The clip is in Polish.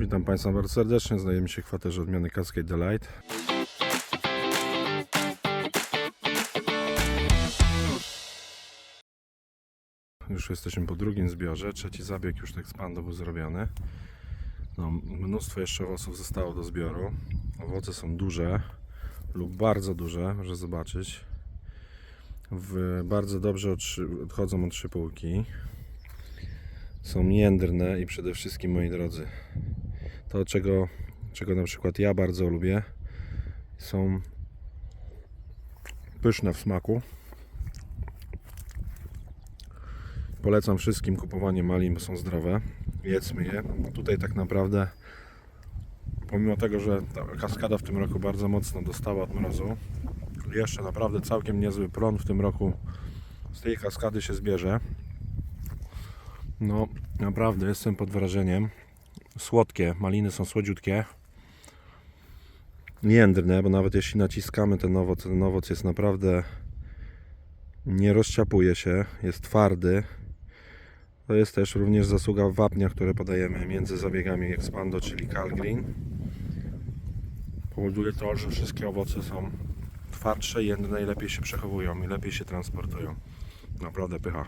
Witam Państwa bardzo serdecznie. Znajdujemy się w kwaterze odmiany Cascade Delight. Już jesteśmy po drugim zbiorze. Trzeci zabieg już tak spandu był zrobiony. No, mnóstwo jeszcze owoców zostało do zbioru. Owoce są duże lub bardzo duże, można zobaczyć. W, bardzo dobrze odchodzą od szypułki. Są jędrne i przede wszystkim, moi drodzy, to czego, czego na przykład ja bardzo lubię, są pyszne w smaku. Polecam wszystkim kupowanie malin, bo są zdrowe. Jedzmy je. Tutaj tak naprawdę, pomimo tego, że kaskada w tym roku bardzo mocno dostała od mrozu, jeszcze naprawdę całkiem niezły plon w tym roku z tej kaskady się zbierze. No, naprawdę jestem pod wrażeniem. Słodkie, maliny są słodziutkie. Jędrne, bo nawet jeśli naciskamy ten owoc, ten owoc jest naprawdę nie rozciapuje się, jest twardy. To jest też również zasługa wapnia, które podajemy między zabiegami Expando, czyli Calgreen. Powoduje to, że wszystkie owoce są twardsze, jędrne i lepiej się przechowują i lepiej się transportują. Naprawdę pycha.